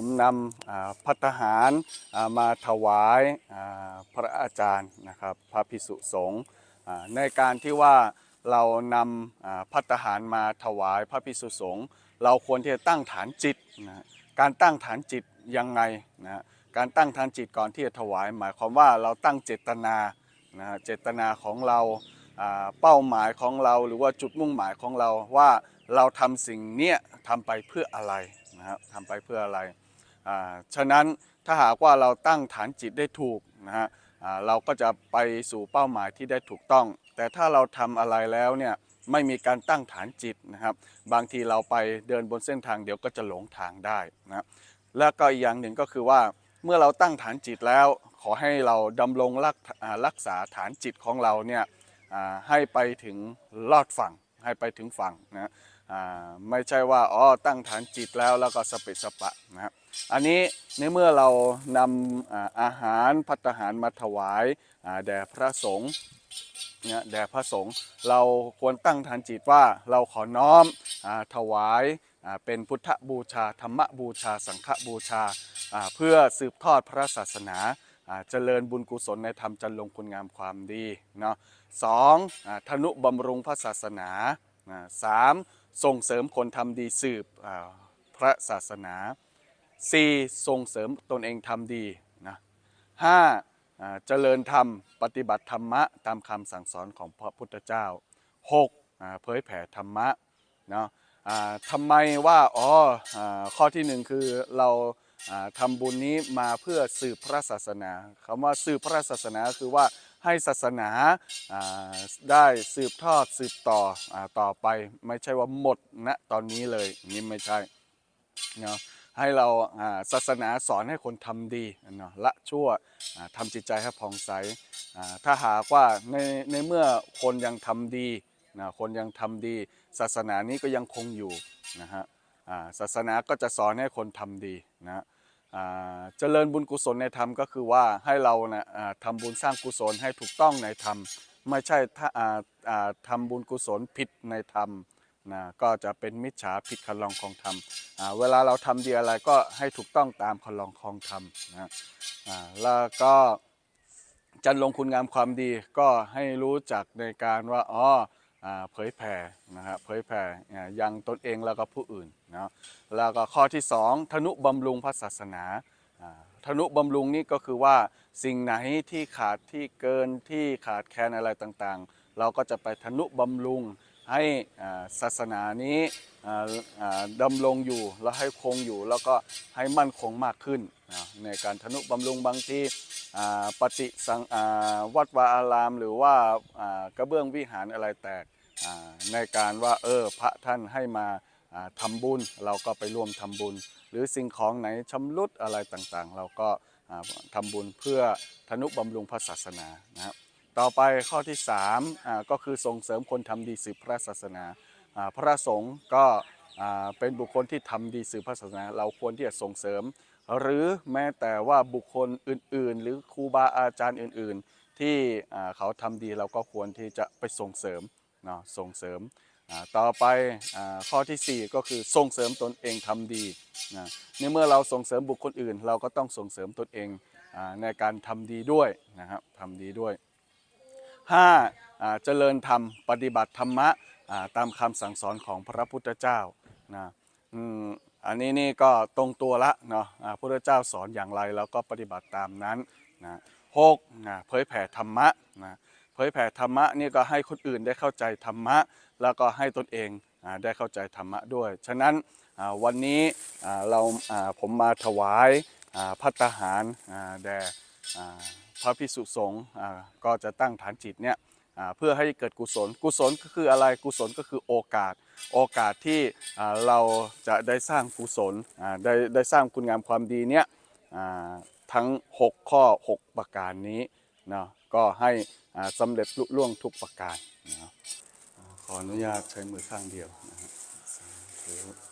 ผมนำพัตหารมาถวายพระอาจารย์นะครับพระพิสุสงฆ์ในการที่ว่าเรานำพัตหารมาถวายพระพิสุสงฆ์เราควรที่จะตั้งฐานจิตนะการตั้งฐานจิตยังไงนะการตั้งฐานจิตก่อนที่จะถวาย หมายความว่าเราตั้งเจตนานะเจตนาของเราเป้าหมายของเราหรือว่าจุดมุ่งหมายของเราว่าเราทำสิ่งเนี้ยทำไปเพื่ออะไรนะครับทำไปเพื่ออะไร ฉะนั้นถ้าหากว่าเราตั้งฐานจิตได้ถูกนะฮะเราก็จะไปสู่เป้าหมายที่ได้ถูกต้อง แต่ถ้าเราทำอะไรแล้วเนี่ยไม่มีการตั้งฐานจิตนะครับ บางทีเราไปเดินบนเส้นทางเดี๋ยวก็จะหลงทางได้นะแล้วก็อีกอย่างหนึ่งก็คือว่าเมื่อเราตั้งฐานจิตแล้ว ขอให้เราดำรงรักรักษาฐานจิตของเราเนี่ยให้ไปถึงลอดฝั่ง ให้ไปถึงฝั่งนะอ่าไม่ใช่ว่าอ๋อตั้งฐานจิตแล้วแล้วก็สเปสปะนะครับอันนี้ในเมื่อเรานำอาอาหารพัตตาหารมาถวายแด่พระสงฆ์เนี่ยแด่พระสงฆ์เราควรตั้งฐานจิตว่าเราขอน้อมอถวายเป็นพุทธบูชา ธรรมบูชา สังฆบูชา เพื่อสืบทอดพระศาสนา เจริญบุญกุศลในธรรมจันลงคุณงามความดีเนาะสองธนุบำรุงพระศาสนาสามส่งเสริมคนทำดีสืบพระศาสนา 4. ส่งเสริมตนเองทำดีนะห้าเจริญธรรมปฏิบัติธรรมะตามคำสั่งสอนของพระพุทธเจ้า 6. อ่าเผยแผ่ธรรมะเนาะทำไมว่าอ๋อข้อที่หนึ่งคือเรา อ่าทำบุญนี้มาเพื่อสืบพระศาสนาคำว่าสืบพระศาสนาคือว่าให้ศาสนาได้สืบทอดสืบต่ออต่อไป ไม่ใช่ว่าหมดณตอนนี้เลยนี่ไม่ใช่เนาะให้เราศาสนาสอนให้คนทำดีเนาะละชั่วอ่าทำจิตใจให้ผ่องใสถ้าหากว่าในในเมื่อคนยังทำดีนะคนยังทำดี ศาสนานี้ก็ยังคงอยู่นะฮะศาสนาก็จะสอนให้คนทำดีนะ เจริญบุญกุศลในธรรมก็คือว่าให้เรานะอ่าทำบุญสร้างกุศลให้ถูกต้องในธรรม ไม่ใช่ถ้าอ่าอ่าทำบุญกุศลผิดในธรรมนะก็จะเป็นมิจฉาผิดคันลองของธรรมเวลาเราทำดีอะไรก็ให้ถูกต้องตามคันลองคองธรรมนะแล้วก็จันลงคุณงามความดีก็ให้รู้จักในการว่าอ๋อ เผยแผ่นะครับเผยแผ่ยังตนเองแล้วก็ผู้อื่นนะแล้วก็ข้อที่สองธนุบำรุงพระศาสนาธนุบำรุงนี่ก็คือว่าสิ่งไหนที่ขาดที่เกินที่ขาดแคลนอะไรต่างๆ เราก็จะไปธนุบำรุงให้ศาสนานี้ดำรงอยู่แล้วให้คงอยู่แล้วก็ให้มั่นคงมากขึ้นนะในการทนุบำรุงบางที ปฏิสังวัดวาอาราม หรือว่ากระเบื้องวิหารอะไรแตกในการว่าเออพระท่านให้มาอ่าทำบุญ เราก็ไปร่วมทำบุญ หรือสิ่งของไหนชำรุดอะไรต่างๆ เราก็อ่าทำบุญเพื่อทนุบำรุงพระศาสนานะครับต่อไปข้อที่3ก็คือส่งเสริมคนทำดีสืบพระศาสนา พระสงฆ์ก็เป็นบุคคลที่ทำดีสืบพระศาสนา เราควรที่จะส่งเสริม หรือแม้แต่ว่าบุคคลอื่น ๆ หรือครูบาอาจารย์อื่น ๆ ที่เขาทำดีเราก็ควรที่จะไปส่งเสริมเนาะส่งเสริมต่อไปอข้อทีสี่ 4 ก็คือส่งเสริมตนเองทำดีนะในเมื่อเราส่งเสริมบุคคลอื่น เราก็ต้องส่งเสริมตนเองอในการทำดีด้วยนะครับทำดีด้วยห้าเจริญธรรมปฏิบัติธรรมะตามคำสั่งสอนของพระพุทธเจ้านะ อันนี้นี่ก็ตรงตัวละเนาะพระพุทธเจ้าสอนอย่างไรเราก็ปฏิบัติตามนั้นนะหกนะเผยแผ่ธรรมะนะเผยแผ่ธรรมะนี่ก็ให้คนอื่นได้เข้าใจธรรมะ แล้วก็ให้ตนเองอได้เข้าใจธรรมะด้วย ฉะนั้นวันนี้เราผมมาถวายพัตตาหารแด่พระพิสุสงฆ์ก็จะตั้งฐานจิตเนี่ย เพื่อให้เกิดกุศล กุศลก็คืออะไรกุศลก็คือโอกาส โอกาสที่เราจะได้สร้างกุศลได้ได้สร้างคุณงามความดีเนี่ยทั้ง 6 ข้อ 6 ประการนี้นะก็ให้สำเร็จลุล่วงทุกประการนะขออนุญาตใช้มือข้างเดียวนะครับ